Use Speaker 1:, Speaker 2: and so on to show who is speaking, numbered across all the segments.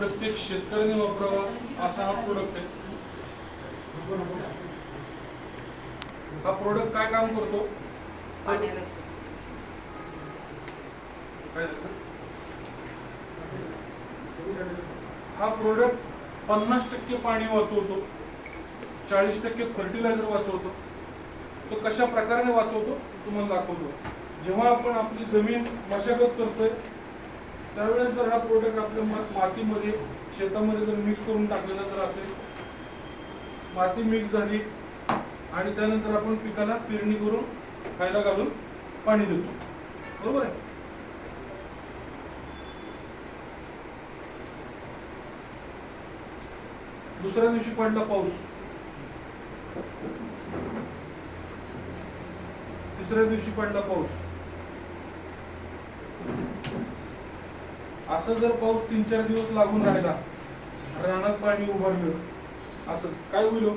Speaker 1: प्रत्येक शेतकऱ्याने वापरावा असा हा प्रोडक्ट आहे. हा प्रोडक्ट काय काम करतो? हा प्रोडक्ट पन्नास टक्के पाणी वाचवतो. चाळीस टक्के फर्टिलायझर वाचवतो. तो कशा प्रकारे वाचवतो? तुम्हाला दाखवतो. जेव्हा आपण आपली जमीन मशागत करतोय त्यावेळेस जर हा प्रोडक्ट आपल्या मातीमध्ये शेतामध्ये जर मिक्स करून टाकलेला जर असेल. माती मिक्स झाली आणि त्यानंतर आपण पिकाला पेरणी करून खायला घालून पाणी देतो. बरोबर आहे? दुसऱ्या दिवशी पडला पाऊस. तिसऱ्या दिवशी पडला पाऊस. असं जर पाऊस तीन चार दिवस लागून राहिला रानात पाणी उभारलं असं काय होईल हो?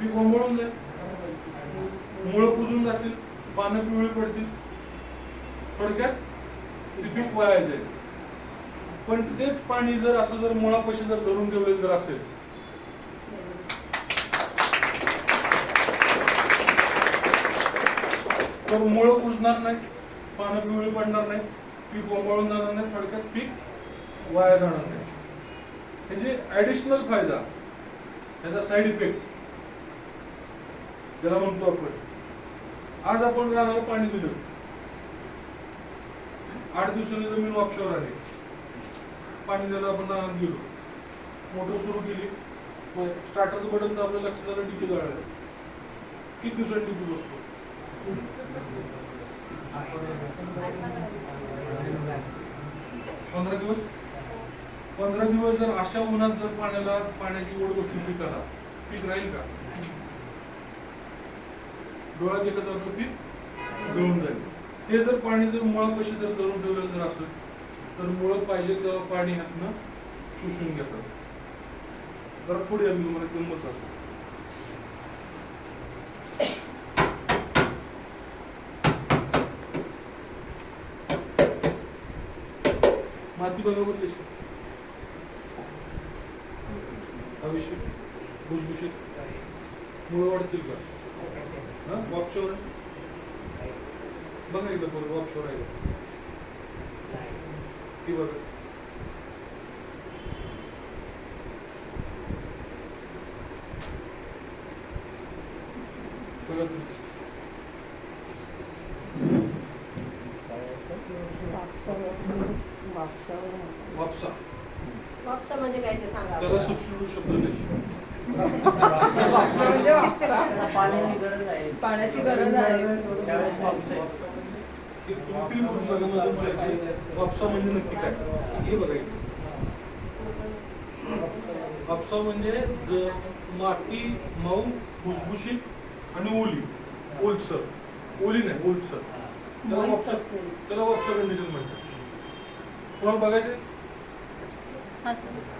Speaker 1: पीक ओंबळून जाईल. मुळं कुजून जातील पानं पिवळी पडतील. थोडक्यात ते पीक वाया जाईल. पण तेच पाणी जर असं जर मुळापाशी जर धरून ठेवलेलं जर असेल तर मुळं कुजणार नाही पानं पिवळी पडणार नाही पीक ओंबळून जाणार नाही थोडक्यात पीक वाया जाणार नाही ह्याचे ऍडिशनल फायदा ह्याचा साईड इफेक्ट ज्याला म्हणतो आपण. आज आपण रानाला पाणी दिलं. आठ दिवसांनी जमीन वापशावर आली. पाणी द्यायला आपण रानात गेलो मोटर सुरू केली. स्टार्टरचं बटन तर आपल्या लक्षात आलं डिपी जाळलं. किती दिवसांनी डिपी बसतो? पंधरा दिवस? पंधरा दिवस जर अशा उन्हात जर पाण्याला पाण्याची ओढ बसली पिकाला पीक राहील का? डोळा एकच आपलं पीक जळून जाईल. ते जर पाणी जर मुळापाशी जर धरून ठेवलेलं जर असेल तर मुळं पाहिजे तेव्हा पाणी हातनं शोषून घेतात. तर पुढे आम्ही तुम्हाला किंमत सांगतो. माती बघा बरं कशी अभिषेक भुसभुशीत. मुळं वाढतील का? हां? वॉपशोर बघा एकदा बरं वॉपशोर आहे. ती बघा. बघा तुम्ही. वापसा.
Speaker 2: वापसा म्हणजे काय ते सांगा
Speaker 1: त्याला सबस्टिट्यूट शब्द नाही.
Speaker 3: वापसा म्हणजे वापसा.
Speaker 4: पाण्याची गरज आहे.
Speaker 3: पाण्याची गरज आहे.
Speaker 4: त्यावेळेस वापस आहे.
Speaker 1: की तुम्ही feel करून बघा मग तुम्हाला याची वापसा म्हणजे नक्की काय? हे बघा इथे. वापसा म्हणजे ज माती मऊ भुसभुशीत आणि ओली. ओलसर. ओली नाही ओलसर. त्याला
Speaker 2: असलेली.
Speaker 1: त्याला म्हणतात. तुम्हाला बघायचे?
Speaker 2: हा सर.